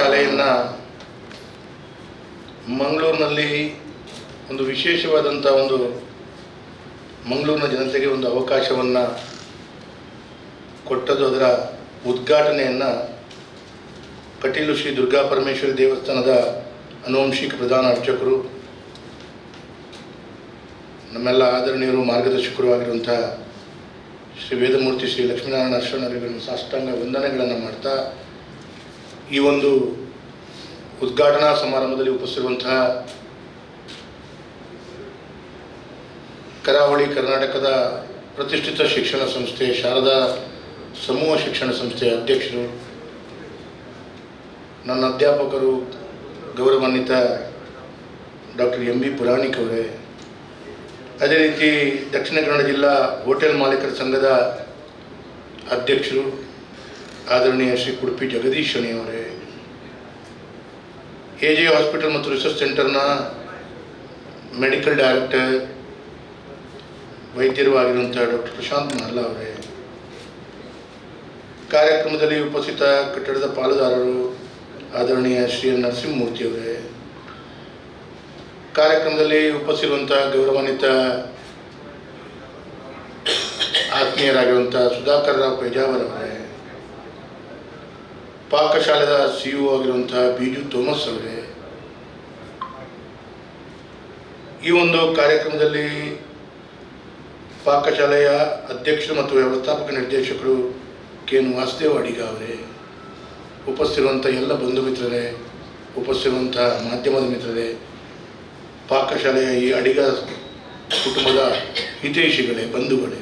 ಶಾಲೆಯನ್ನು ಮಂಗಳೂರಿನಲ್ಲಿ ಒಂದು ವಿಶೇಷವಾದಂಥ ಒಂದು ಮಂಗಳೂರಿನ ಜನತೆಗೆ ಒಂದು ಅವಕಾಶವನ್ನು ಕೊಟ್ಟದ್ದು ಅದರ ಉದ್ಘಾಟನೆಯನ್ನು ಕಟೀಲು ಶ್ರೀ ದುರ್ಗಾ ಪರಮೇಶ್ವರಿ ದೇವಸ್ಥಾನದ ಅನುವಂಶಿಕ ಪ್ರಧಾನ ಅರ್ಚಕರು, ನಮ್ಮೆಲ್ಲ ಆದರಣೀಯರು, ಮಾರ್ಗದರ್ಶಕರು ಆಗಿರುವಂಥ ಶ್ರೀ ವೇದಮೂರ್ತಿ ಶ್ರೀ ಲಕ್ಷ್ಮೀನಾರಾಯಣ ಅಶ್ವನವರಿಗೆ ಸಾಷ್ಟಾಂಗ ವಂದನೆಗಳನ್ನು ಮಾಡ್ತಾ ಈ ಒಂದು ಉದ್ಘಾಟನಾ ಸಮಾರಂಭದಲ್ಲಿ ಉಪಸ್ಥಿರುವಂತಹ ಕರಾವಳಿ ಕರ್ನಾಟಕದ ಪ್ರತಿಷ್ಠಿತ ಶಿಕ್ಷಣ ಸಂಸ್ಥೆ, ಶಾರದಾ ಸಮೂಹ ಶಿಕ್ಷಣ ಸಂಸ್ಥೆಯ ಅಧ್ಯಕ್ಷರು, ನನ್ನ ಅಧ್ಯಾಪಕರು, ಗೌರವಾನ್ವಿತ ಡಾಕ್ಟರ್ ಎಂ ಬಿ ಪುರಾಣಿಕ್ ಅವರೇ, ಅದೇ ರೀತಿ ದಕ್ಷಿಣ ಕನ್ನಡ ಜಿಲ್ಲಾ ಹೋಟೆಲ್ ಮಾಲೀಕರ ಸಂಘದ ಅಧ್ಯಕ್ಷರು ಆದರಣೀಯ ಶ್ರೀ ಕುಡುಪಿ ಜಗದೀಶ್ ಅವರೇ ಎ ಜೆ ಹಾಸ್ಪಿಟಲ್ ಮತ್ತು ರಿಸರ್ಚ್ ಸೆಂಟರ್ನ ಮೆಡಿಕಲ್ ಡೈರೆಕ್ಟರ್, ವೈದ್ಯರು ಆಗಿರುವಂಥ ಡಾಕ್ಟರ್ ಪ್ರಶಾಂತ್ ಮಹಲ್ಲಾ ಅವರೇ, ಕಾರ್ಯಕ್ರಮದಲ್ಲಿ ಉಪಸ್ಥಿತ ಕಟ್ಟಡದ ಪಾಲುದಾರರು ಆದರಣೀಯ ಶ್ರೀ ನರಸಿಂಹಮೂರ್ತಿ ಅವರೇ, ಕಾರ್ಯಕ್ರಮದಲ್ಲಿ ಉಪಸ್ಥಿರುವಂಥ ಗೌರವಾನ್ವಿತ ಆತ್ಮೀಯರಾಗಿರುವಂಥ ಸುಧಾಕರ್ ರಾವ್ ಪೇಜಾವರ್ ಅವರೇ ಪಾಕಶಾಲೆದ ಸಿ ಆಗಿರುವಂತಹ ಬಿ ಜು ಥೋಮಸ್ ಅವರೇ, ಈ ಒಂದು ಕಾರ್ಯಕ್ರಮದಲ್ಲಿ ಪಾಕಶಾಲೆಯ ಅಧ್ಯಕ್ಷರು ಮತ್ತು ವ್ಯವಸ್ಥಾಪಕ ನಿರ್ದೇಶಕರು ಕೆ. ಎನ್. ವಾಸುದೇವ್ ಅಡಿಗ ಅವರೇ, ಉಪಸ್ಥಿರುವಂಥ ಎಲ್ಲ ಬಂಧು ಮಿತ್ರರೇ ಉಪಸ್ಥಿರುವಂಥ ಮಾಧ್ಯಮದ ಮಿತ್ರರೇ, ಪಾಕಶಾಲೆಯ ಈ ಅಡಿಗ ಕುಟುಂಬದ ಹಿತೈಷಿಗಳೇ, ಬಂಧುಗಳೇ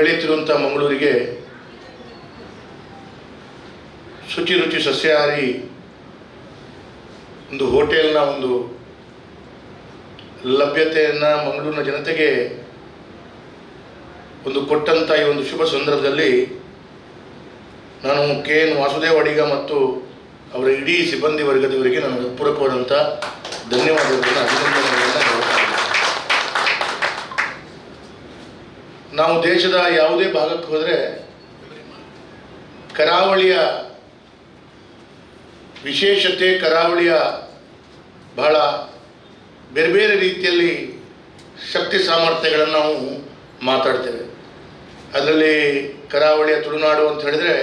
ಬೆಳೆಯುತ್ತಿರುವಂಥ ಮಂಗಳೂರಿಗೆ ಶುಚಿ ರುಚಿ ಸಸ್ಯಾಹಾರಿ ಒಂದು ಹೋಟೆಲ್ನ ಒಂದು ಲಭ್ಯತೆಯನ್ನು ಮಂಗಳೂರಿನ ಜನತೆಗೆ ಒಂದು ಕೊಟ್ಟಂಥ ಈ ಒಂದು ಶುಭ ಸಂದರ್ಭದಲ್ಲಿ ನಾನು ಕೆ ಎನ್ ವಾಸುದೇವ ಅಡಿಗ ಮತ್ತು ಅವರ ಇಡೀ ಸಿಬ್ಬಂದಿ ವರ್ಗದವರಿಗೆ ನನಗೆ ಪೂರಕವಾದಂಥ ಧನ್ಯವಾದಗಳನ್ನು ಅಭಿನಂದನೆಗಳನ್ನು ಹೇಳ್ತಾ ಇದ್ದೀನಿ. ನಾವು ದೇಶದ ಯಾವುದೇ ಭಾಗಕ್ಕೆ ಹೋದರೆ ಕರಾವಳಿಯ ವಿಶೇಷತೆ, ಕರಾವಳಿಯ ಬಹಳ ಬೇರೆ ಬೇರೆ ರೀತಿಯಲ್ಲಿ ಶಕ್ತಿ ಸಾಮರ್ಥ್ಯಗಳನ್ನು ನಾವು ಮಾತಾಡ್ತೇವೆ. ಅದರಲ್ಲಿ ಕರಾವಳಿಯ ತುಳುನಾಡು ಅಂತ ಹೇಳಿದರೆ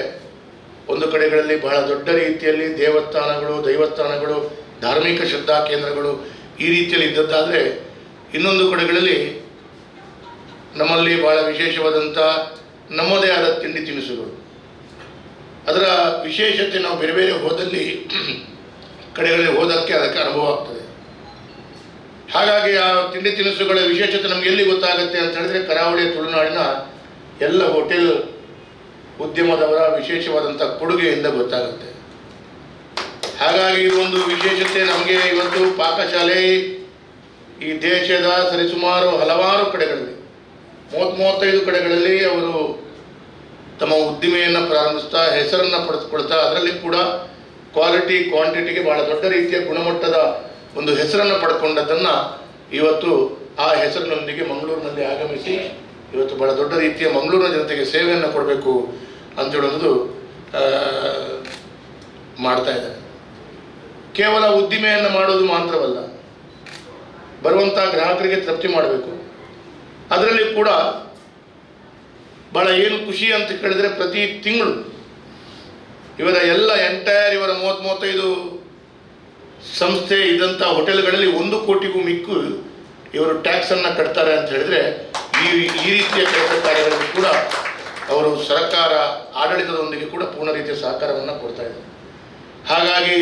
ಒಂದು ಕಡೆಗಳಲ್ಲಿ ಬಹಳ ದೊಡ್ಡ ರೀತಿಯಲ್ಲಿ ದೇವಸ್ಥಾನಗಳು, ದೈವಸ್ಥಾನಗಳು, ಧಾರ್ಮಿಕ ಶ್ರದ್ಧಾ ಕೇಂದ್ರಗಳು ಈ ರೀತಿಯಲ್ಲಿ ಇದ್ದದ್ದಾದರೆ ಇನ್ನೊಂದು ಕಡೆಗಳಲ್ಲಿ ನಮ್ಮಲ್ಲಿ ಬಹಳ ವಿಶೇಷವಾದಂಥ ನಮ್ಮದೇ ಆದ ತಿಂಡಿ ತಿನಿಸುಗಳು. ಅದರ ವಿಶೇಷತೆ ನಾವು ಬೇರೆ ಬೇರೆ ಹೋದಲ್ಲಿ ಕಡೆಗಳಲ್ಲಿ ಹೋದಕ್ಕೆ ಅದಕ್ಕೆ ಅನುಭವ ಆಗ್ತದೆ. ಹಾಗಾಗಿ ಆ ತಿಂಡಿ ತಿನಿಸುಗಳ ವಿಶೇಷತೆ ನಮ್ಗೆ ಎಲ್ಲಿ ಗೊತ್ತಾಗುತ್ತೆ ಅಂತ ಹೇಳಿದ್ರೆ ಕರಾವಳಿ ತುಳುನಾಡಿನ ಎಲ್ಲ ಹೋಟೆಲ್ ಉದ್ಯಮದವರ ವಿಶೇಷವಾದಂಥ ಕೊಡುಗೆಯಿಂದ ಗೊತ್ತಾಗುತ್ತೆ. ಹಾಗಾಗಿ ಒಂದು ವಿಶೇಷತೆ ನಮಗೆ ಇವತ್ತು ಪಾಕಶಾಲೆ ಈ ದೇಶದ ಸರಿಸುಮಾರು ಹಲವಾರು ಕಡೆಗಳಲ್ಲಿ ಮೂವತ್ತು ಮೂವತ್ತೈದು ಕಡೆಗಳಲ್ಲಿ ಅವರು ತಮ್ಮ ಉದ್ದಿಮೆಯನ್ನು ಪ್ರಾರಂಭಿಸ್ತಾ ಹೆಸರನ್ನು ಪಡೆದುಕೊಳ್ತಾ ಅದರಲ್ಲಿ ಕೂಡ ಕ್ವಾಲಿಟಿ ಕ್ವಾಂಟಿಟಿಗೆ ಬಹಳ ದೊಡ್ಡ ರೀತಿಯ ಗುಣಮಟ್ಟದ ಒಂದು ಹೆಸರನ್ನು ಪಡ್ಕೊಂಡದ್ದನ್ನು ಇವತ್ತು ಆ ಹೆಸರಿನೊಂದಿಗೆ ಮಂಗಳೂರಿನಲ್ಲಿ ಆಗಮಿಸಿ ಇವತ್ತು ಬಹಳ ದೊಡ್ಡ ರೀತಿಯ ಮಂಗಳೂರಿನ ಜನತೆಗೆ ಸೇವೆಯನ್ನು ಕೊಡಬೇಕು ಅಂತ ಹೇಳೋದು ಆ, ಮಾಡ್ತಾ ಇದ್ದಾರೆ. ಕೇವಲ ಉದ್ದಿಮೆಯನ್ನು ಮಾಡೋದು ಮಾತ್ರವಲ್ಲ ಬರುವಂಥ ಗ್ರಾಹಕರಿಗೆ ತೃಪ್ತಿ ಮಾಡಬೇಕು. ಅದರಲ್ಲಿ ಕೂಡ ಬಹಳ ಏನು ಖುಷಿ ಅಂತ ಕೇಳಿದರೆ ಪ್ರತಿ ತಿಂಗಳು ಇವರ ಎಲ್ಲ ಎಂಟೈರ್ ಇವರ ಮೂವತ್ತು ಮೂವತ್ತೈದು ಸಂಸ್ಥೆ ಇದ್ದಂಥ ಹೋಟೆಲ್ಗಳಲ್ಲಿ ಒಂದು ಕೋಟಿಗೂ ಮಿಕ್ಕು ಇವರು ಟ್ಯಾಕ್ಸನ್ನು ಕಟ್ತಾರೆ ಅಂತ ಹೇಳಿದರೆ ಈ ಈ ರೀತಿಯ ಕೆಲಸ ಕಾರ್ಯಗಳಲ್ಲಿ ಕೂಡ ಅವರು ಸರ್ಕಾರ ಆಡಳಿತದೊಂದಿಗೆ ಕೂಡ ಪೂರ್ಣ ರೀತಿಯ ಸಹಕಾರವನ್ನು ಕೊಡ್ತಾ ಇದ್ದಾರೆ. ಹಾಗಾಗಿ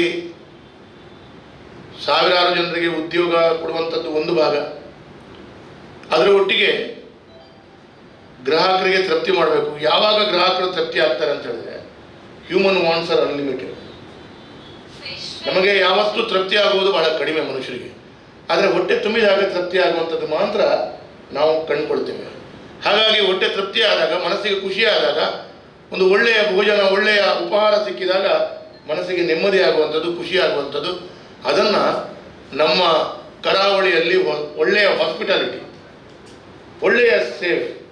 ಸಾವಿರಾರು ಜನರಿಗೆ ಉದ್ಯೋಗ ಕೊಡುವಂಥದ್ದು ಒಂದು ಭಾಗ. ಅದರ ಒಟ್ಟಿಗೆ ಗ್ರಾಹಕರಿಗೆ ತೃಪ್ತಿ ಮಾಡಬೇಕು. ಯಾವಾಗ ಗ್ರಾಹಕರು ತೃಪ್ತಿ ಆಗ್ತಾರೆ ಅಂತ ಹೇಳಿದ್ರೆ ಹ್ಯೂಮನ್ ವಾಂಟ್ಸ್ ಆರ್ ಅನ್ಲಿಮಿಟೆಡ್ ನಮಗೆ ಯಾವತ್ತೂ ತೃಪ್ತಿ ಆಗುವುದು ಬಹಳ ಕಡಿಮೆ ಮನುಷ್ಯರಿಗೆ. ಆದರೆ ಹೊಟ್ಟೆ ತುಂಬಿದಾಗ ತೃಪ್ತಿ ಆಗುವಂಥದ್ದು ಮಾತ್ರ ನಾವು ಕಂಡುಕೊಳ್ತೇವೆ. ಹಾಗಾಗಿ ಹೊಟ್ಟೆ ತೃಪ್ತಿ ಆದಾಗ, ಮನಸ್ಸಿಗೆ ಖುಷಿ ಆದಾಗ, ಒಂದು ಒಳ್ಳೆಯ ಭೋಜನ, ಒಳ್ಳೆಯ ಉಪಹಾರ ಸಿಕ್ಕಿದಾಗ ಮನಸ್ಸಿಗೆ ನೆಮ್ಮದಿ ಆಗುವಂಥದ್ದು, ಖುಷಿ ಆಗುವಂಥದ್ದು. ಅದನ್ನು ನಮ್ಮ ಕರಾವಳಿಯಲ್ಲಿ ಒಳ್ಳೆಯ ಹಾಸ್ಪಿಟಾಲಿಟಿ ಒಳ್ಳೆಯ ಸೇವೆ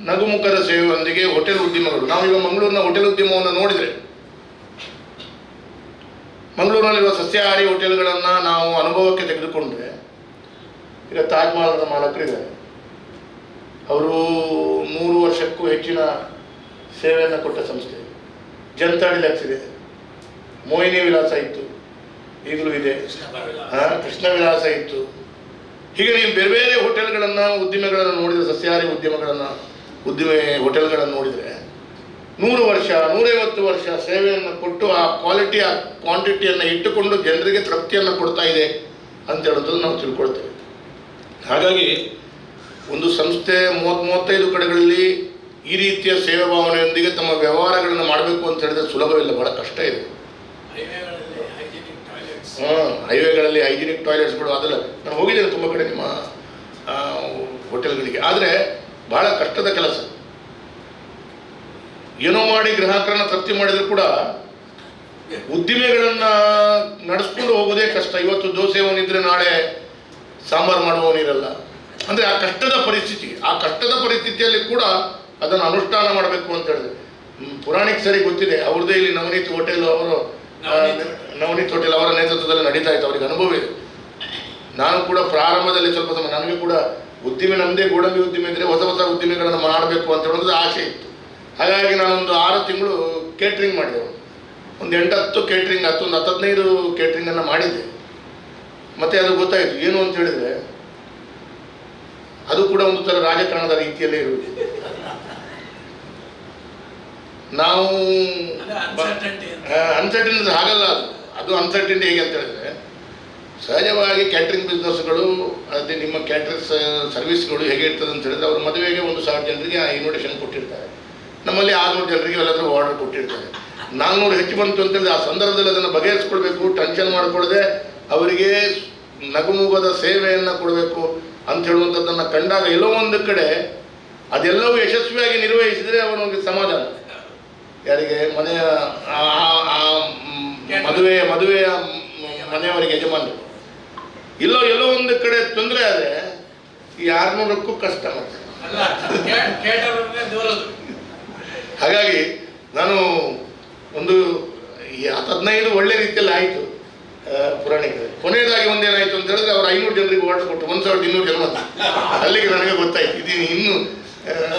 ನಗುಮುಖದ ಸೇವೆಯೊಂದಿಗೆ ಹೋಟೆಲ್ ಉದ್ಯಮಗಳು. ನಾವೀಗ ಮಂಗಳೂರಿನ ಹೋಟೆಲ್ ಉದ್ಯಮವನ್ನು ನೋಡಿದರೆ ಮಂಗಳೂರಿನಲ್ಲಿರುವ ಸಸ್ಯಾಹಾರಿ ಹೋಟೆಲ್ಗಳನ್ನು ನಾವು ಅನುಭವಕ್ಕೆ ತೆಗೆದುಕೊಂಡ್ರೆ ಈಗ ತಾಜ್ ಮಹಲ್ನ ಮಾಲಕರಿದ್ದಾರೆ. ಅವರು ಮೂರು ವರ್ಷಕ್ಕೂ ಹೆಚ್ಚಿನ ಸೇವೆಯನ್ನು ಕೊಟ್ಟ ಸಂಸ್ಥೆ. ಜನತಾ ಡಿಲಕ್ಸ್ ಇದೆ. ಮೋಹಿನಿ ವಿಲಾಸ ಇತ್ತು. ಈಗಲೂ ಇದೆ. ಹಾ, ಕೃಷ್ಣ ವಿಲಾಸ ಇತ್ತು. ಹೀಗೆ ನೀವು ಬೇರೆ ಬೇರೆ ಹೋಟೆಲ್ಗಳನ್ನು, ಉದ್ದಿಮೆಗಳನ್ನು ನೋಡಿದರೆ, ಸಸ್ಯಾಹಾರಿ ಉದ್ಯಮಗಳನ್ನು, ಉದ್ದಿಮೆ ಹೋಟೆಲ್ಗಳನ್ನು ನೋಡಿದರೆ, ನೂರು ವರ್ಷ, ನೂರೈವತ್ತು ವರ್ಷ ಸೇವೆಯನ್ನು ಕೊಟ್ಟು ಆ ಕ್ವಾಲಿಟಿ ಆ ಕ್ವಾಂಟಿಟಿಯನ್ನು ಇಟ್ಟುಕೊಂಡು ಜನರಿಗೆ ತೃಪ್ತಿಯನ್ನು ಕೊಡ್ತಾ ಇದೆ ಅಂತ ಹೇಳೋದನ್ನು ನಾವು ತಿಳ್ಕೊಳ್ತೇವೆ. ಹಾಗಾಗಿ ಒಂದು ಸಂಸ್ಥೆ ಮೂವತ್ತು, ಮೂವತ್ತೈದು ಕಡೆಗಳಲ್ಲಿ ಈ ರೀತಿಯ ಸೇವೆ ಭಾವನೆಯೊಂದಿಗೆ ತಮ್ಮ ವ್ಯವಹಾರಗಳನ್ನು ಮಾಡಬೇಕು ಅಂತ ಹೇಳಿದ್ರೆ ಸುಲಭವಿಲ್ಲ, ಬಹಳ ಕಷ್ಟ ಇದೆ ಹೈವೇಗಳಲ್ಲಿ ಹೈಜಿನಿಕ್ ಟಾಯ್ಲೆಟ್ಸ್ ಹಾಂ ಹೈವೇಗಳಲ್ಲಿ ಹೈಜಿನಿಕ್ ಟಾಯ್ಲೆಟ್ಸ್ಗಳು ಅದೆಲ್ಲ. ನಾನು ಹೋಗಿದ್ದೇನೆ ತುಂಬ ಕಡೆ ನಿಮ್ಮ ಹೋಟೆಲ್ಗಳಿಗೆ. ಆದರೆ ಬಹಳ ಕಷ್ಟದ ಕೆಲಸ. ಏನೋ ಮಾಡಿ ಗ್ರಾಹಕರನ್ನು ತೃಪ್ತಿ ಮಾಡಿದ್ರು ಕೂಡ ಉದ್ದಿಮೆಗಳನ್ನು ನಡೆಸ್ಕೊಂಡು ಹೋಗೋದೇ ಕಷ್ಟ. ಇವತ್ತು ದೋಸೆ ಅವನಿದ್ರೆ ನಾಳೆ ಸಾಂಬಾರು ಮಾಡುವವನಿರಲ್ಲ ಅಂದರೆ ಆ ಕಷ್ಟದ ಪರಿಸ್ಥಿತಿ, ಆ ಕಷ್ಟದ ಪರಿಸ್ಥಿತಿಯಲ್ಲಿ ಕೂಡ ಅದನ್ನು ಅನುಷ್ಠಾನ ಮಾಡಬೇಕು ಅಂತ ಹೇಳಿದ್ರೆ. ಪುರಾಣಿಕ್ ಸರಿ ಗೊತ್ತಿದೆ. ಅವ್ರದ್ದೇ ಇಲ್ಲಿ ನವನೀತ್ ಹೋಟೆಲ್ ಅವರು ನವನೀತ್. ಹೋಟೆಲ್ ಅವರ ನೇತೃತ್ವದಲ್ಲಿ ನಡೀತಾ ಇತ್ತು. ಅವರಿಗೆ ಅನುಭವ ಇದೆ. ನಾನು ಕೂಡ ಪ್ರಾರಂಭದಲ್ಲಿ ಸ್ವಲ್ಪ ಸಮಯ ನನಗೆ ಕೂಡ ಉದ್ದಿಮೆ ನಮ್ಮದೇ ಗೋಡಂಬಿ ಉದ್ದಿಮೆ ಅಂದರೆ ಹೊಸ ಹೊಸ ಉದ್ದಿಮೆಗಳನ್ನು ಮಾಡಬೇಕು ಅಂತ ಹೇಳೋದು ಆಸೆ ಇತ್ತು. ಹಾಗಾಗಿ ನಾನೊಂದು ಆರು ತಿಂಗಳು ಕೇಟ್ರಿಂಗ್ ಮಾಡಿದೆ. ಒಂದು ಎಂಟತ್ತು ಕೇಟ್ರಿಂಗ್ ಹತ್ತು ಒಂದು ಹತ್ತು ಹದಿನೈದು ಕೇಟ್ರಿಂಗನ್ನು ಮಾಡಿದ್ದೆ. ಮತ್ತೆ ಅದು ಗೊತ್ತಾಯಿತು. ಏನು ಅಂತ ಹೇಳಿದರೆ ಅದು ಕೂಡ ಒಂದು ಥರ ರಾಜಕಾರಣದ ರೀತಿಯಲ್ಲೇ ಇರುವುದು. ನಾವು ಆಗಲ್ಲ. ಅನ್ಸರ್ಟಿನಿಟಿ ಹಾಗಲ್ಲ ಅದು. ಅದು ಅನ್ಸರ್ಟಿನಿಟಿ ಹೇಗೆ ಅಂತ ಹೇಳಿದ್ರೆ ಸಹಜವಾಗಿ ಕ್ಯಾಟ್ರಿಂಗ್ ಬಿಸ್ನೆಸ್ಗಳು ಅದೇ ನಿಮ್ಮ ಕ್ಯಾಟ್ರಿಂಗ್ ಸರ್ವಿಸ್ಗಳು ಹೇಗೆ ಇರ್ತದೆ ಅಂತ ಹೇಳಿದ್ರೆ ಅವ್ರ ಮದುವೆಗೆ ಒಂದು ಸಾವಿರ ಜನರಿಗೆ ಇನ್ವಿಟೇಷನ್ ಕೊಟ್ಟಿರ್ತಾರೆ. ನಮ್ಮಲ್ಲಿ ಆರುನೂರು ಜನರಿಗೆ ಎಲ್ಲಾದರೂ ಆರ್ಡರ್ ಕೊಟ್ಟಿರ್ತಾರೆ. ನಾಲ್ನೂರು ಹೆಚ್ಚು ಬಂತು ಅಂತ ಹೇಳಿದ್ರೆ ಆ ಸಂದರ್ಭದಲ್ಲಿ ಅದನ್ನು ಬಗೆಹರಿಸ್ಕೊಳ್ಬೇಕು ಟೆನ್ಷನ್ ಮಾಡಿಕೊಳ್ಳದೆ ಅವರಿಗೆ ನಗುಮುಗದ ಸೇವೆಯನ್ನು ಕೊಡಬೇಕು ಅಂತ ಹೇಳುವಂಥದ್ದನ್ನು ಕಂಡಾಗ ಎಲ್ಲೋ ಒಂದು ಕಡೆ ಅದೆಲ್ಲವೂ ಯಶಸ್ವಿಯಾಗಿ ನಿರ್ವಹಿಸಿದರೆ ಅವನಿಗೆ ಸಮಾಧಾನ. ಯಾರಿಗೆ? ಮನೆಯ ಆ- ಆ- ಆ ಮ್, ಮದುವೆಯ ಮದುವೆಯ ಮನೆಯವರಿಗೆ ಯಜಮಾನರು. ಇಲ್ಲೋ ಎಲ್ಲೋ ಒಂದು ಕಡೆ ತೊಂದರೆ ಆದರೆ ಈ ಆರ್ನೂರಕ್ಕೂ ಕಷ್ಟ ಮತ್ತೆ. ಹಾಗಾಗಿ ನಾನು ಒಂದು ಹದಿನೈದು ಒಳ್ಳೆ ರೀತಿಯಲ್ಲಿ ಆಯಿತು ಪುರಾಣಿಕರು ಕೊನೆಯದಾಗಿ ಒಂದೇನಾಯಿತು ಅಂತ ಹೇಳಿದ್ರೆ ಅವ್ರು ಐನೂರು ಜನರಿಗೆ ಓಟ್ ಕೊಟ್ಟು ಒಂದು ಸಾವಿರದ ಇನ್ನೂರು ಜನ. ಅಲ್ಲಿಗೆ ನನಗೆ ಗೊತ್ತಾಯ್ತು. ಇದು ಇನ್ನು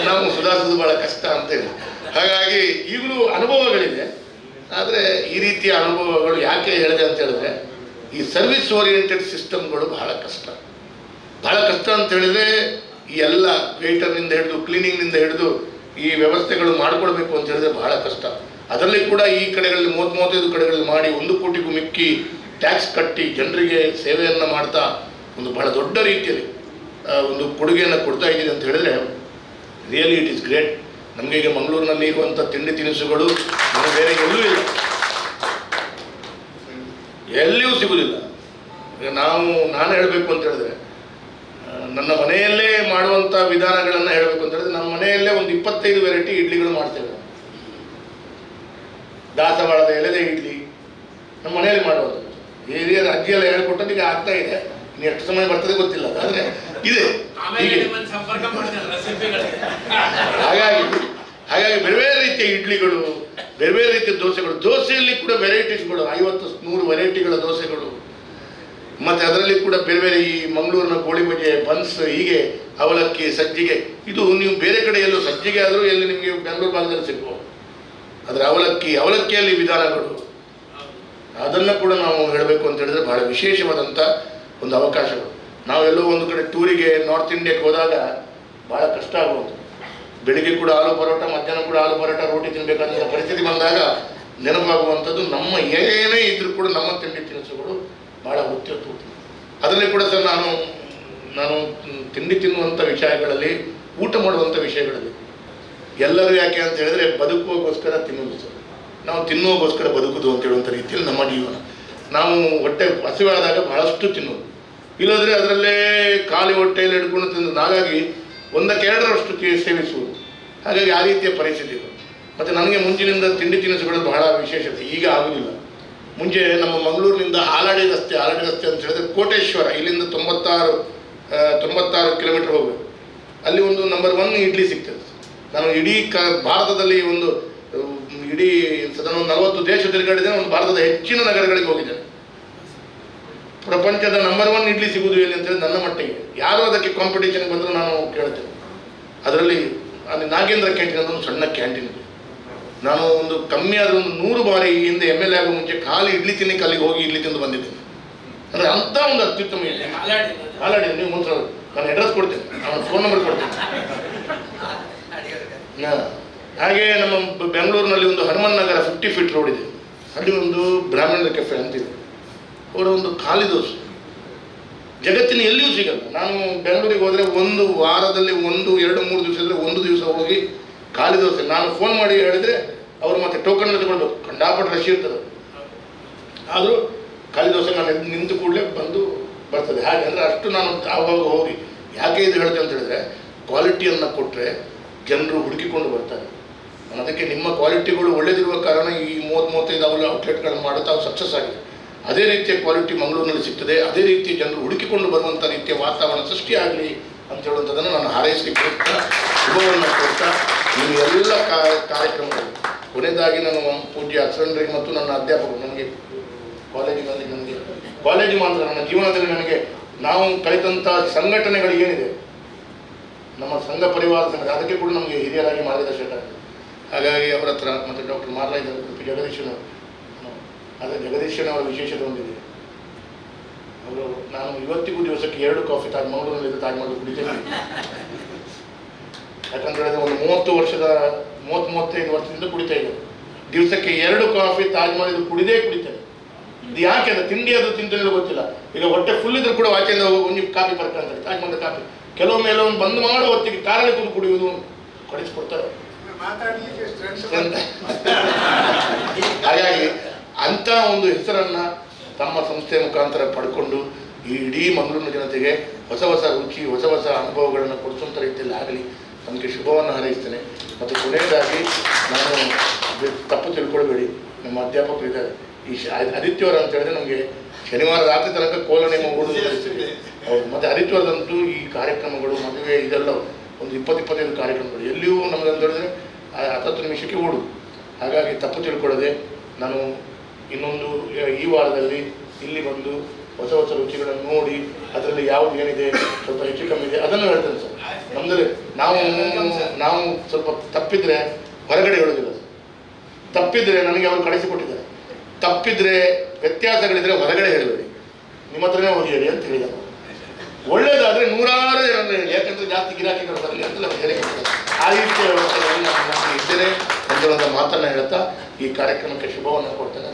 ನಾವು ಸುಧಾರಿಸೋದು ಭಾಳ ಕಷ್ಟ ಅಂತೇಳಿ ಹಾಗಾಗಿ ಈಗಲೂ ಅನುಭವಗಳಿದೆ. ಆದರೆ ಈ ರೀತಿಯ ಅನುಭವಗಳು ಯಾಕೆ ಹೇಳಿದೆ ಅಂತ ಹೇಳಿದ್ರೆ, ಈ ಸರ್ವಿಸ್ ಓರಿಯೆಂಟೆಡ್ ಸಿಸ್ಟಮ್ಗಳು ಬಹಳ ಕಷ್ಟ. ಬಹಳ ಕಷ್ಟ ಅಂತ ಹೇಳಿದ್ರೆ, ಈ ಎಲ್ಲ ವೇಟರ್ನಿಂದ ಹಿಡಿದು ಕ್ಲೀನಿಂಗ್ನಿಂದ ಹಿಡಿದು ಈ ವ್ಯವಸ್ಥೆಗಳು ಮಾಡಿಕೊಡ್ಬೇಕು ಅಂತ ಹೇಳಿದ್ರೆ ಬಹಳ ಕಷ್ಟ. ಅದರಲ್ಲಿ ಕೂಡ ಈ ಕಡೆಗಳಲ್ಲಿ ಮೂವತ್ತು ಮೂವತ್ತೈದು ಕಡೆಗಳಲ್ಲಿ ಮಾಡಿ ಒಂದು ಕೋಟಿಗೂ ಮಿಕ್ಕಿ ಟ್ಯಾಕ್ಸ್ ಕಟ್ಟಿ ಜನರಿಗೆ ಸೇವೆಯನ್ನು ಮಾಡ್ತಾ ಒಂದು ಬಹಳ ದೊಡ್ಡ ರೀತಿಯಲ್ಲಿ ಒಂದು ಕೊಡುಗೆಯನ್ನು ಕೊಡ್ತಾ ಇದ್ದೀನಿ ಅಂತ ಹೇಳಿದ್ರೆ ರಿಯಲಿ ಇಟ್ ಈಸ್ ಗ್ರೇಟ್ ನಮಗೆ ಈಗ ಮಂಗಳೂರಿನಲ್ಲಿ ಇರುವಂಥ ತಿಂಡಿ ತಿನಿಸುಗಳು ನಮಗೆ ಬೇರೆ ಎಲ್ಲೂ ಇಲ್ಲ. ಎಲ್ಲಿಯೂ ಸಿಗುವುದಿಲ್ಲ ಈಗ ನಾವು ನಾನು ಹೇಳಬೇಕು ಅಂತ ಹೇಳಿದ್ರೆ ನನ್ನ ಮನೆಯಲ್ಲೇ ಮಾಡುವಂಥ ವಿಧಾನಗಳನ್ನು ಹೇಳಬೇಕು ಅಂತ ಹೇಳಿದ್ರೆ ನಮ್ಮ ಮನೆಯಲ್ಲೇ ಒಂದು ಇಪ್ಪತ್ತೈದು ವೆರೈಟಿ ಇಡ್ಲಿಗಳು ಮಾಡ್ತೇವೆ. ದಾಸವಾಳದ ಎಲೆದ ಇಡ್ಲಿ ನಮ್ಮ ಮನೆಯಲ್ಲಿ ಮಾಡುವಂಥದ್ದು. ಹಿರಿಯರ ಅಜ್ಜಿಯೆಲ್ಲ ಎಲ್ಲ ಹೇಳ್ಕೊಟ್ಟದ್ದು ಈಗ ಆಗ್ತಾ ಇದೆ. ಇನ್ನು ಎಷ್ಟು ಸಮಯ ಬರ್ತದೆ ಗೊತ್ತಿಲ್ಲ ಆದರೆ ಇದೆ. ಹಾಗಾಗಿ ಹಾಗಾಗಿ ಬೇರೆ ಬೇರೆ ರೀತಿಯ ಇಡ್ಲಿಗಳು, ಬೇರೆ ಬೇರೆ ರೀತಿಯ ದೋಸೆಗಳು, ದೋಸೆಯಲ್ಲಿ ಕೂಡ ವೆರೈಟೀಸ್ಗಳು ಐವತ್ತು, ನೂರು ವೆರೈಟಿಗಳ ದೋಸೆಗಳು. ಮತ್ತು ಅದರಲ್ಲಿ ಕೂಡ ಬೇರೆ ಬೇರೆ ಈ ಮಂಗಳೂರಿನ ಕೋಳಿ ಬನ್ಸ್, ಹೀಗೆ, ಅವಲಕ್ಕಿ, ಸಜ್ಜಿಗೆ. ಇದು ನೀವು ಬೇರೆ ಕಡೆ ಎಲ್ಲೂ ಸಜ್ಜಿಗೆ ಆದರೂ ಎಲ್ಲಿ ನಿಮಗೆ ಬೆಂಗಳೂರು ಭಾಗದಲ್ಲಿ ಸಿಗ್ಬೋದು. ಆದರೆ ಅವಲಕ್ಕಿ, ಅವಲಕ್ಕಿಯಲ್ಲಿ ವಿಧಾನಗಳು. ಅದನ್ನು ಕೂಡ ನಾವು ಹೇಳಬೇಕು ಅಂತ ಹೇಳಿದ್ರೆ ಬಹಳ ವಿಶೇಷವಾದಂಥ ಒಂದು ಅವಕಾಶಗಳು. ನಾವೆಲ್ಲೋ ಒಂದು ಕಡೆ ಟೂರಿಗೆ ನಾರ್ತ್ ಇಂಡಿಯಾಕ್ಕೆ ಹೋದಾಗ ಭಾಳ ಕಷ್ಟ ಆಗುವಂಥದ್ದು. ಬೆಳಿಗ್ಗೆ ಕೂಡ ಆಲೂ ಪರೋಟ, ಮಧ್ಯಾಹ್ನ ಕೂಡ ಆಲೂ ಪರೋಟ, ರೋಟಿ ತಿನ್ನಬೇಕಾದಂಥ ಪರಿಸ್ಥಿತಿ ಬಂದಾಗ ನೆನಪಾಗುವಂಥದ್ದು ನಮ್ಮ ಏನೇ ಇದ್ರೂ ಕೂಡ ನಮ್ಮ ತಿಂಡಿ ತಿನಿಸುಗಳು ಬಹಳ ಅತ್ಯುತ್ತಮ ಅದರಲ್ಲಿ ಕೂಡ ಸರ್ ನಾನು ನಾನು ತಿಂಡಿ ತಿನ್ನುವಂಥ ವಿಷಯಗಳಲ್ಲಿ, ಊಟ ಮಾಡುವಂಥ ವಿಷಯಗಳಲ್ಲಿ, ಎಲ್ಲರೂ ಯಾಕೆ ಅಂತ ಹೇಳಿದ್ರೆ ಬದುಕುವಗೋಸ್ಕರ ತಿನ್ನುವುದು ಸರ್. ನಾವು ತಿನ್ನುವಗೋಸ್ಕರ ಬದುಕುದು ಅಂತ ಹೇಳುವಂಥ ರೀತಿಯಲ್ಲಿ ನಮ್ಮ ಜೀವನ. ನಾವು ಹೊಟ್ಟೆ ಹಸಿವಾದಾಗ ಬಹಳಷ್ಟು ತಿನ್ನೋದು ಇಲ್ಲದ್ರೆ ಅದರಲ್ಲೇ ಖಾಲಿ ಹೊಟ್ಟೆಯಲ್ಲಿ ಹಿಡ್ಕೊಂಡು ತಿನ್ನೋದು ಹಾಗಾಗಿ ಒಂದಕ್ಕೆ ಎರಡರಷ್ಟು ಸೇವಿಸುವುದು. ಹಾಗಾಗಿ ಆ ರೀತಿಯ ಪರಿಸ್ಥಿತಿ ಪರಿಸ್ಥಿತಿಗಳು ಮತ್ತು ನನಗೆ ಮುಂಚಿನಿಂದ ತಿಂಡಿ ತಿನಿಸುಗಳು ಬಹಳ ವಿಶೇಷತೆ. ಈಗ ಆಗುವುದಿಲ್ಲ ಮುಂಚೆ ನಮ್ಮ ಮಂಗಳೂರಿನಿಂದ ಹಾಲಾಡಿ ರಸ್ತೆ ಹಾಲಾಡಿ ರಸ್ತೆ ಅಂತ ಹೇಳಿದ್ರೆ ಕೋಟೇಶ್ವರ, ಇಲ್ಲಿಂದ ತೊಂಬತ್ತಾರು ತೊಂಬತ್ತಾರು ಕಿಲೋಮೀಟರ್ ಹೋಗಬೇಕು. ಅಲ್ಲಿ ಒಂದು ನಂಬರ್ ಒನ್ ಇಡ್ಲಿ ಸಿಗ್ತದೆ. ನಾನು ಇಡೀ ಕ, ಭಾರತದಲ್ಲಿ ಒಂದು ಇಡೀ ಸದನ ಒಂದು ನಲವತ್ತು ದೇಶ ತಿರುಗಾಡಿದ್ದೇನೆ ಒಂದು ಭಾರತದ ಹೆಚ್ಚಿನ ನಗರಗಳಿಗೆ ಹೋಗಿದ್ದೇನೆ. ಪ್ರಪಂಚದ ನಂಬರ್ ಒನ್ ಇಡ್ಲಿ ಸಿಗುವುದು ಎಲ್ಲಿ ಅಂತೇಳಿ ನನ್ನ ಮಟ್ಟಿಗೆ. ಯಾರು ಅದಕ್ಕೆ ಕಾಂಪಿಟೇಷನ್ ಬಂದರೂ ನಾನು ಕೇಳ್ತೇನೆ. ಅದರಲ್ಲಿ ಅಲ್ಲಿ ನಾಗೇಂದ್ರ ಕ್ಯಾಂಟೀನ್ ಅಂತ ಒಂದು ಸಣ್ಣ ಕ್ಯಾಂಟೀನ್ ಇದೆ. ನಾನು ಒಂದು ಕಮ್ಮಿ ಆದ ಒಂದು ನೂರು ಬಾರಿ ಈ ಹಿಂದೆ ಎಂ ಎಲ್ ಎ ಆಗೋ ಮುಂಚೆ ಖಾಲಿ ಇಡ್ಲಿ ತಿನ್ನಕ್ಕೆ ಅಲ್ಲಿಗೆ ಹೋಗಿ ಇಡ್ಲಿ ತಿಂದು ಬಂದಿದ್ದೇನೆ. ಅಂದರೆ ಅಂಥ ಒಂದು ಅತ್ಯುತ್ತಮ ಇದೆ ಹಾಲಾಡಿ ನೀವು ಮುಂಚೆ ನಾನು ಅಡ್ರೆಸ್ ಕೊಡ್ತೇನೆ. ನಾನು ಫೋನ್ ನಂಬರ್ ಕೊಡ್ತೇನೆ. ಹಾಂ. ಹಾಗೆ ನಮ್ಮ ಬೆಂಗಳೂರಿನಲ್ಲಿ ಒಂದು Hanuman Nagar fifty feet road ಇದೆ. ಅಲ್ಲಿ ಒಂದು ಬ್ರಾಹ್ಮಣರ ಕೆಫೆ ಅಂತಿದೆ. ಅವರ ಒಂದು ಖಾಲಿ ದೋಸೆ ಜಗತ್ತಿನ ಎಲ್ಲಿಯೂ ಸಿಗಲ್ಲ. ನಾನು ಬೆಂಗಳೂರಿಗೆ ಹೋದರೆ ಒಂದು ವಾರದಲ್ಲಿ ಒಂದು, ಎರಡು, ಮೂರು ದಿವಸ ಇದ್ದರೆ ಒಂದು ದಿವಸ ಹೋಗಿ ಖಾಲಿ ದೋಸೆ ನಾನು ಫೋನ್ ಮಾಡಿ ಹೇಳಿದರೆ ಅವರು ಮತ್ತೆ ಟೋಕನ್ ತಗೊಳ್ಬೇಕು ಖಂಡಾಪಟ್ಟು ರಶ್ ಇರ್ತದೆ. ಆದರೂ ಖಾಲಿ ದೋಸೆ ನಾನು ನಿಂತು ಕೂಡಲೇ ಬಂದು ಬರ್ತದೆ. ಹಾಗೆ ಅಂದರೆ ಅಷ್ಟು ನಾನು ಆವಾಗ ಹೋಗಿ ಯಾಕೆ ಇದು ಹೇಳ್ತೇನೆ ಅಂತ ಹೇಳಿದ್ರೆ ಕ್ವಾಲಿಟಿಯನ್ನು ಕೊಟ್ಟರೆ ಜನರು ಹುಡುಕಿಕೊಂಡು ಬರ್ತಾರೆ. ಅದಕ್ಕೆ ನಿಮ್ಮ ಕ್ವಾಲಿಟಿಗಳು ಒಳ್ಳೆದಿರುವ ಕಾರಣ ಈ ಮೂವತ್ತು ಮೂವತ್ತೈದು ಅವಲ ಔಟ್ಲೆಟ್ಗಳನ್ನು ಮಾಡುತ್ತಾ ಸಕ್ಸಸ್ ಆಗಿದೆ. ಅದೇ ರೀತಿಯ ಕ್ವಾಲಿಟಿ ಮಂಗಳೂರಿನಲ್ಲಿ ಸಿಗ್ತದೆ, ಅದೇ ರೀತಿ ಜನರು ಹುಡುಕಿಕೊಂಡು ಬರುವಂಥ ರೀತಿಯ ವಾತಾವರಣ ಸೃಷ್ಟಿಯಾಗಲಿ ಅಂತ ಹೇಳುವಂಥದ್ದನ್ನು ನಾನು ಹಾರೈಸಲಿಕ್ಕೆ ಶುಭವನ್ನು ಕೊಡ್ತಾ ನಿಮ್ಮ ಎಲ್ಲ ಕಾರ್ಯಕ್ರಮಗಳು. ಕೊನೆಯದಾಗಿ ನಾನು ಪೂಜ್ಯ ಅಕ್ಷರರಿಗೆ ಮತ್ತು ನನ್ನ ಅಧ್ಯಾಪಕರು ನನಗೆ ಕಾಲೇಜಿನಲ್ಲಿ ನನಗೆ ಕಾಲೇಜು ಮಾತ್ರ ನನ್ನ ಜೀವನದಲ್ಲಿ ನನಗೆ ನಾವು ಕಲಿತಂಥ ಸಂಘಟನೆಗಳು ಏನಿದೆ, ನಮ್ಮ ಸಂಘ ಪರಿವಾರ ಸಂಘ, ಅದಕ್ಕೆ ಕೂಡ ನಮಗೆ ಹಿರಿಯರಾಗಿ ಮಾರ್ಗದರ್ಶಕ ಹಾಗಾಗಿ ಅವರ ಹತ್ರ ಮತ್ತು ಡಾಕ್ಟರ್ ಮಾರಾಯ್ ಜಗದೀಶನ್ ಅದೇ ಜಗದೀಶನವರ ವಿಶೇಷತೆ ಒಂದಿದೆ. ಅವರು ನಾನು ಇವತ್ತಿಗೂ ದಿವಸಕ್ಕೆ ಎರಡು ಕಾಫಿ ತಾಜ್ ಮಂಗಳೂರಿನಲ್ಲಿ ತಾಜ್ ಮಹಲ್ ಕುಡಿತೇನೆ. ಯಾಕಂತ ಅದು ಒಂದು ಮೂವತ್ತು ವರ್ಷದ ಮೂವತ್ತು ಮೂವತ್ತೈದು ವರ್ಷದಿಂದ ಕುಡಿತಾ ಇದ್ದರು. ದಿವಸಕ್ಕೆ ಎರಡು ಕಾಫಿ ತಾಜ್ ಇದು ಕುಡಿದೇ ಕುಡಿತೇನೆ ಇದು ಯಾಕೆ ಅಂದ್ರೆ ತಿಂಡಿ ಅದು ತಿಂತೇನೆ ಗೊತ್ತಿಲ್ಲ. ಈಗ ಹೊಟ್ಟೆ ಫುಲ್ ಇದ್ರೂ ಕೂಡ ಆಚೆಯಿಂದ ಒಂದು ಕಾಫಿ ಬರ್ಕಂತಾರೆ ತಾಜ್ ಮಹಲ್ ಕಾಫಿ. ಕೆಲವೊಮ್ಮೆ ಒಂದು ಬಂದ್ ಮಾಡೋ ಹೊತ್ತಿಗೆ ಕಾರಲ್ಲಿ ಕೂತು ಕುಡಿಯುವುದು ಅಂತ. ಹಾಗಾಗಿ ಅಂಥ ಒಂದು ಹೆಸರನ್ನ ತಮ್ಮ ಸಂಸ್ಥೆ ಮುಖಾಂತರ ಪಡ್ಕೊಂಡು ಈ ಇಡೀ ಮಂಗಳೂರಿನ ಜನತೆಗೆ ಹೊಸ ಹೊಸ ರುಚಿ, ಹೊಸ ಹೊಸ ಅನುಭವಗಳನ್ನು ಕೊಡಿಸುವಂಥ ರೀತಿಯಲ್ಲಿ ಆಗಲಿ ನಮಗೆ ಶುಭವನ್ನು ಹಾರೈಸ್ತೇನೆ. ಮತ್ತು ಕೊನೆಯದಾಗಿ ನಾನು ತಪ್ಪು ತಿಳ್ಕೊಳ್ಬೇಡಿ. ನಮ್ಮ ಅಧ್ಯಾಪಕರು ಇದ್ದಾರೆ. ಈ ಆದಿತ್ಯವಾರ ಅಂತ ಹೇಳಿದ್ರೆ ನಮಗೆ ಶನಿವಾರ ರಾತ್ರಿ ತನಕ ಕೋಲ ನೇಮ ಓಡುವುದು ಕಲಿಸ್ತೀವಿ. ಹೌದು. ಮತ್ತು ಆದಿತ್ಯವಾರದಂತೂ ಈ ಕಾರ್ಯಕ್ರಮಗಳು, ಮದುವೆ ಇದೆಲ್ಲ ಒಂದು ಇಪ್ಪತ್ತು ಇಪ್ಪತ್ತೈದು ಕಾರ್ಯಕ್ರಮಗಳು. ಎಲ್ಲಿಯೂ ನಮಗೆ ಅಂತ ಹೇಳಿದ್ರೆ ಹತ್ತತ್ತು ನಿಮಿಷಕ್ಕೆ ಓಡು. ಹಾಗಾಗಿ ತಪ್ಪು ತಿಳ್ಕೊಳ್ಳದೆ ನಾನು ಇನ್ನೊಂದು ಈ ವಾರದಲ್ಲಿ ಇಲ್ಲಿ ಬಂದು ಹೊಸ ಹೊಸ ರುಚಿಗಳನ್ನು ನೋಡಿ, ಅದರಲ್ಲಿ ಯಾವುದು ಏನಿದೆ, ಸ್ವಲ್ಪ ಹೆಚ್ಚು ಕಮ್ಮಿ ಇದೆ, ಅದನ್ನು ಹೇಳ್ತೇನೆ ಸರ್. ಅಂದರೆ ನಾವು ನಾವು ಸ್ವಲ್ಪ ತಪ್ಪಿದ್ರೆ ಹೊರಗಡೆ ಹೇಳೋದಿಲ್ಲ ಸರ್. ತಪ್ಪಿದ್ರೆ ನನಗೆ ಅವರು ಕಳಿಸಿಕೊಟ್ಟಿದ್ದಾರೆ. ತಪ್ಪಿದ್ರೆ ವ್ಯತ್ಯಾಸಗಳಿದ್ರೆ ಹೊರಗಡೆ ಹೇಳಬೇಡಿ ನಿಮ್ಮ ಹತ್ರನೇ ಹೋಗಿ ಹೇಳಿ ಅಂತ ಹೇಳಿದ್ದಾರೆ. ಒಳ್ಳೇದಾದ್ರೆ ನೂರಾರು ಜನರು ಹೇಳಿ, ಯಾಕಂದ್ರೆ ಜಾಸ್ತಿ ಗಿರಾಕಿ ಬರಲಿ ಆ ರೀತಿಯ ವ್ಯವಸ್ಥೆಗಳಲ್ಲಿ ಇದ್ದೇನೆ. ಮಾತನ್ನ ಹೇಳ್ತಾ ಈ ಕಾರ್ಯಕ್ರಮಕ್ಕೆ ಶುಭವನ್ನು ಕೊಡ್ತೇನೆ